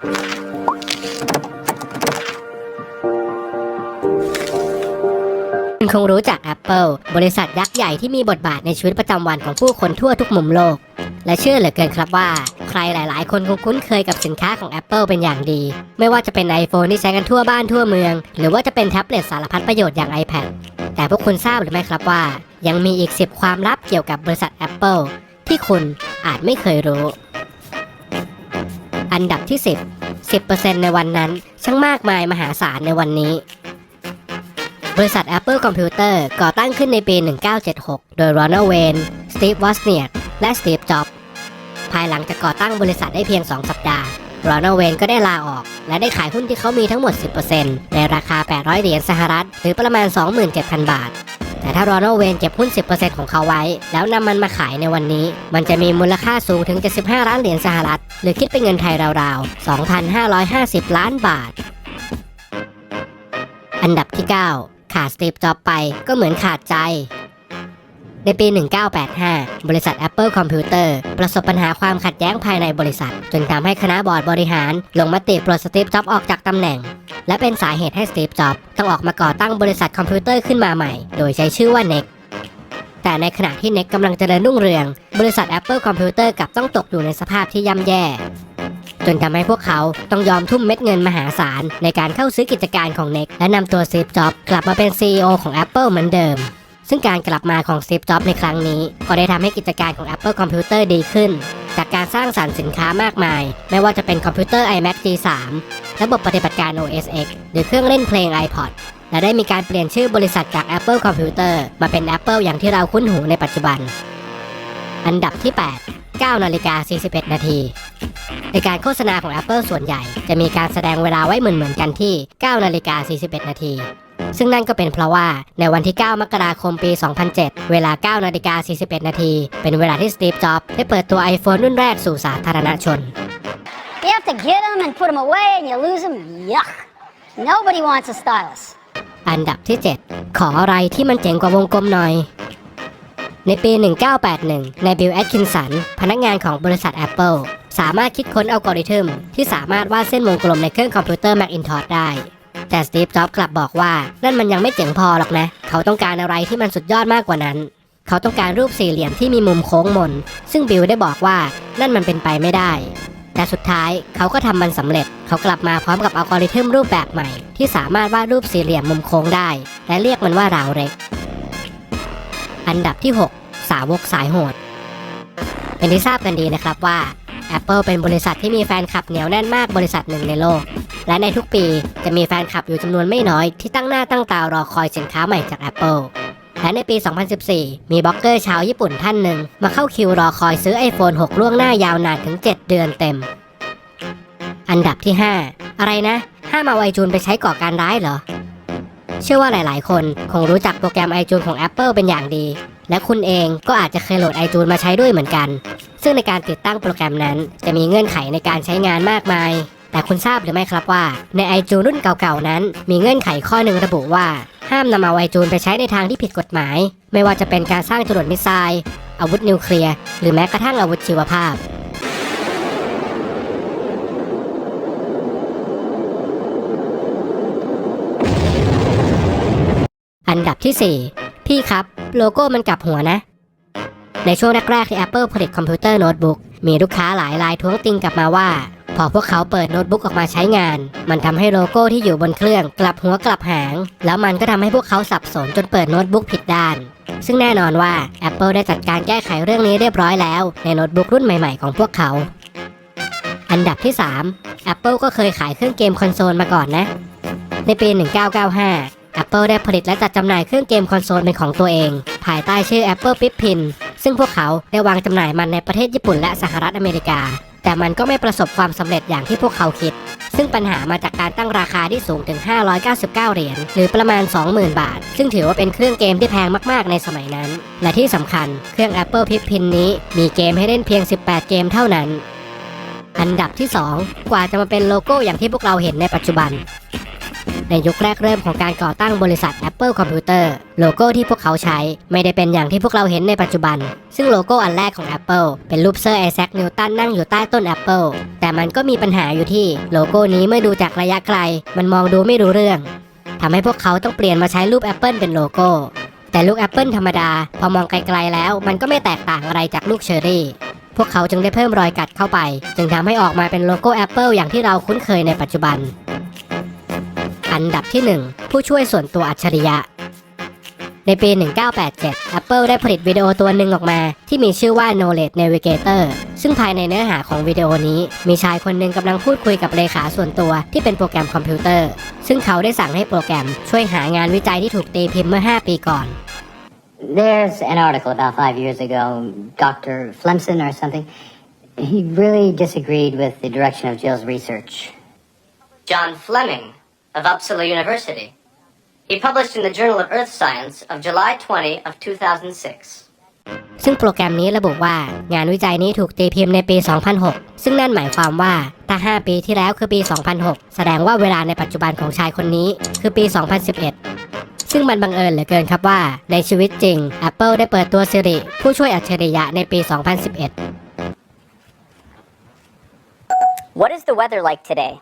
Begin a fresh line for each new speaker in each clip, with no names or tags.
คุณคงรู้จัก Apple บริษัทยักษ์ใหญ่ที่มีบทบาทในชีวิตประจำวันของผู้คนทั่วทุกมุมโลก และเชื่อเหลือเกินครับว่า ใครหลาย ๆ คนคงคุ้นเคยกับสินค้าของ Apple เป็นอย่างดี ไม่ว่าจะเป็น iPhone ที่ใช้กันทั่วบ้านทั่วเมือง หรือว่าจะเป็นแท็บเล็ตสารพัดประโยชน์อย่าง iPad แต่พวกคุณทราบหรือไม่ครับว่า ยังมีอีก 10 ความลับเกี่ยวกับบริษัท Apple ที่คุณอาจไม่เคยรู้ อันดับที่ 10 10%ในวันนั้น ช่างมากมายมหาศาลในวันนี้ บริษัท Apple Computer ก่อตั้งขึ้นในปี 1976 โดย Ronald Wayne Steve Wozniak และ Steve Jobs ภายหลังจากก่อตั้งบริษัทได้เพียง 2 สัปดาห์ Ronald Wayne ก็ได้ลาออก และได้ขายหุ้นที่เขามีทั้งหมด 10%ในราคา 800 เหรียญสหรัฐ หรือประมาณ 27,000 บาท แต่ถ้ารอนอเวนเก็บหุ้น 10%ของเขาไว้ แล้วนำมันมาขายในวันนี้ มันจะมีมูลค่าสูงถึง 75 ล้านเหรียญสหรัฐ หรือคิดเป็นเงินไทยราวๆ 2,550 ล้านบาท อันดับที่ 9 ขาดสตีฟจ็อบไปก็เหมือนขาดใจ ในปี 1985 บริษัท Apple Computer ประสบปัญหาความขัดแย้งภายในบริษัท จนทำให้คณะบอร์ดบริหาร ลงมติปลดสตีฟจ็อบออกจากตำแหน่ง และเป็นสาเหตุให้สตีฟจ็อบต้องออกมาก่อตั้งบริษัทคอมพิวเตอร์ขึ้นมาใหม่ โดยใช้ชื่อว่า NEC แต่ในขณะที่ NEC กำลังเจริญรุ่งเรือง บริษัท Apple Computer กลับต้องตกอยู่ในสภาพที่ย่ำแย่จนทำให้พวกเขาต้องยอมทุ่มเม็ดเงินมหาศาล ในการเข้าซื้อกิจการของ NEC และนำตัว Steve Jobs กลับมาเป็น CEO ของ Apple เหมือนเดิม ซึ่งการกลับมาของ Steve Jobs ในครั้งนี้ ก็ได้ทำให้กิจการของ Apple Computer ดีขึ้น จากการสร้างสรรค์สินค้ามากมาย ไม่ว่าจะเป็นคอมพิวเตอร์ iMac G3 ระบบปฏิบัติการ OS X หรือเครื่องเล่นเพลง iPod และได้มีการเปลี่ยนชื่อบริษัทจาก Apple Computer มาเป็น Apple อย่างที่เราคุ้นหูในปัจจุบัน อันดับที่ 8 9นาฬิกา41 นาทีในการโฆษณาของ Apple ส่วนใหญ่ จะมีการแสดงเวลาไว้เหมือนๆกันที่ 9นาฬิกา41 นาที ซึ่งนั่นก็เป็นเพราะว่าในวันที่ 9 มกราคมปี 2007 เวลา 9 นาฬิกา 41 นาที เป็นเวลาที่สตีฟ จ็อบส์ได้เปิดตัว iPhone รุ่นแรกสู่สาธารณชน
You have to get them and put them away and you lose them. Yuck. Nobody wants a stylus.
อันดับที่ 7 ขออะไรที่มันเจ๋งกว่าวงกลมหน่อย ในปี 1981ในบิลแอดคินสัน พนักงานของบริษัท Apple สามารถคิดค้นอัลกอริทึมที่สามารถวาดเส้นวงกลมในเครื่องคอมพิวเตอร์ Macintosh ได้ แต่สตีฟจ็อบส์กลับบอกว่า นั่นมันยังไม่เจ๋งพอหรอกนะ เขาต้องการอะไรที่มันสุดยอดมากกว่านั้น เขาต้องการรูปสี่เหลี่ยมที่มีมุมโค้งมน ซึ่งบิลได้บอกว่านั่นมันเป็นไปไม่ได้ แต่สุดท้ายเขาก็ทำมันสำเร็จ เขากลับมาพร้อมกับอัลกอริทึมรูปแบบใหม่ ที่สามารถวาดรูปสี่เหลี่ยมมุมโค้งได้ และเรียกมันว่าราวเร็ก อันดับที่ 6 สาวกสายโหดเป็นที่ทราบกันดีนะครับว่า Apple เป็นบริษัทที่มีแฟนคลับเหนียวแน่นมากบริษัทหนึ่งในโลก และในทุกปีจะมีแฟนคลับอยู่จำนวนไม่น้อยที่ตั้งหน้าตั้งตารอคอยสินค้าใหม่จาก Apple และในปี 2014 มีบล็อกเกอร์ชาวญี่ปุ่นท่านหนึ่ง มาเข้าคิวรอคอยซื้อ iPhone 6 ล่วงหน้ายาวนานถึง 7 เดือนเต็ม อันดับที่ 5 อะไรนะ ห้ามเอาไอจูนไปใช้ก่อการร้ายเหรอ เชื่อว่าหลายๆ คนคงรู้จักโปรแกรม iTunes ของ Apple เป็นอย่างดี และคุณเองก็อาจจะเคยโหลด iTunes มาใช้ด้วยเหมือนกัน ซึ่งในการติดตั้งโปรแกรมนั้น จะมีเงื่อนไขในการใช้งานมากมาย แต่คุณทราบหรือไม่ครับว่า ใน iTunes รุ่นเก่าๆนั้น มีเงื่อนไขข้อหนึ่งระบุว่า ห้ามนำเอา iTunes ไปใช้ในทางที่ผิดกฎหมาย ไม่ว่าจะเป็นการสร้างจรวดมิสไซล์อาวุธนิวเคลียร์หรือแม้กระทั่งอาวุธชีวภาพอันดับที่ 4 พี่ครับ โลโก้มันกลับหัวนะ ในช่วงแรกๆที่ Apple ผลิตคอมพิวเตอร์โน้ตบุ๊กมีลูกค้าหลายรายท้วงติงกลับมาว่า พอพวกเขาเปิดโน้ตบุ๊กออกมาใช้งาน มันทำให้โลโก้ที่อยู่บนเครื่องกลับหัวกลับหาง แล้วมันก็ทำให้พวกเขาสับสนจนเปิดโน้ตบุ๊กผิดด้าน ซึ่งแน่นอนว่า Apple ได้จัดการแก้ไขเรื่องนี้เรียบร้อยแล้ว ในโน้ตบุ๊กรุ่นใหม่ๆของพวกเขา อันดับที่ 3 Apple ก็เคยขายเครื่องเกมคอนโซลมาก่อนนะ ในปี 1995 Apple ได้ผลิตและจัดจำหน่ายเครื่องเกมคอนโซลเป็นของตัวเอง ภายใต้ชื่อ Apple p i p p i n ซึ่งพวกเขาได้วางจำหน่ายมันในประเทศญี่ปุ่นและสหรัฐอเมริกา แต่มันก็ไม่ประสบความสำเร็จอย่างที่พวกเขาคิด ซึ่งปัญหามาจากการตั้งราคาที่สูงถึง 599 เหรียญหรือประมาณ 20,000 บาท ซึ่งถือว่าเป็นเครื่องเกมที่แพงมากๆในสมัยนั้น และที่สำคัญเครื่อง Apple p i p p i n นี้มีเกมให้เล่นเพียง 18 เกมเท่านั้น อันดับที่ 2 กว่าจะมาเป็นโลโก้อย่างที่พวกเราเห็นในปัจจุบัน ในยุคแรกเริ่มของการก่อตั้งบริษัท Apple Computer โลโก้ที่พวกเขาใช้ไม่ได้เป็นอย่างที่พวกเราเห็นในปัจจุบัน ซึ่งโลโก้อันแรกของ Apple เป็นรูปเซอร์ไอแซคนิวตันนั่งอยู่ใต้ต้น Apple แต่มันก็มีปัญหาอยู่ที่โลโก้นี้เมื่อดูจากระยะไกล มันมองดูไม่รู้เรื่องทำให้พวกเขาต้องเปลี่ยนมาใช้รูป Apple เป็นโลโก้แต่ลูกแอปเปิลธรรมดา พอมองไกลๆแล้ว มันก็ไม่แตกต่างอะไรจากลูกเชอร์รี่ พวกเขาจึงได้เพิ่มรอยกัดเข้าไป จึงทำให้ออกมาเป็นโลโก้ Apple อย่างที่เราคุ้นเคยในปัจจุบัน อันดับที่ 1 ผู้ช่วยส่วนตัวอัจฉริยะ ในปี 1987 Apple ได้ผลิตวิดีโอตัวหนึ่งออกมา ที่มีชื่อว่า Knowledge Navigator ซึ่งภายในเนื้อหาของวิดีโอนี้ มีชายคนหนึ่งกำลังพูดคุยกับเลขาส่วนตัวที่เป็นโปรแกรมคอมพิวเตอร์ ซึ่งเขาได้สั่งให้โปรแกรมช่วยหางานวิจัยที่ถูกตีพิมพ์เมื่อ 5 ปีก่อน
There's an article about five years ago, Dr. Flemson or something. He really disagreed with the direction of Jill's research.
John Fleming of Uppsala University. He published in the Journal of Earth Science of July 20 of 2006.
ซึ่งโปรแกรมนี้ระบุว่างานวิจัยนี้ถูกตีพิมพ์ในปี 2006 ซึ่งนั่นหมายความว่าถ้า 5 ปีที่แล้วคือปี 2006 แสดงว่าเวลาในปัจจุบันของชายคนนี้คือปี 2011 ซึ่งมันบังเอิญเหลือเกินครับว่า ในชีวิตจริง Apple ได้เปิดตัว Siri ผู้ช่วยอัจฉริยะในปี 2011
What is the weather like today?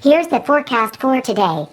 Here's the forecast for today.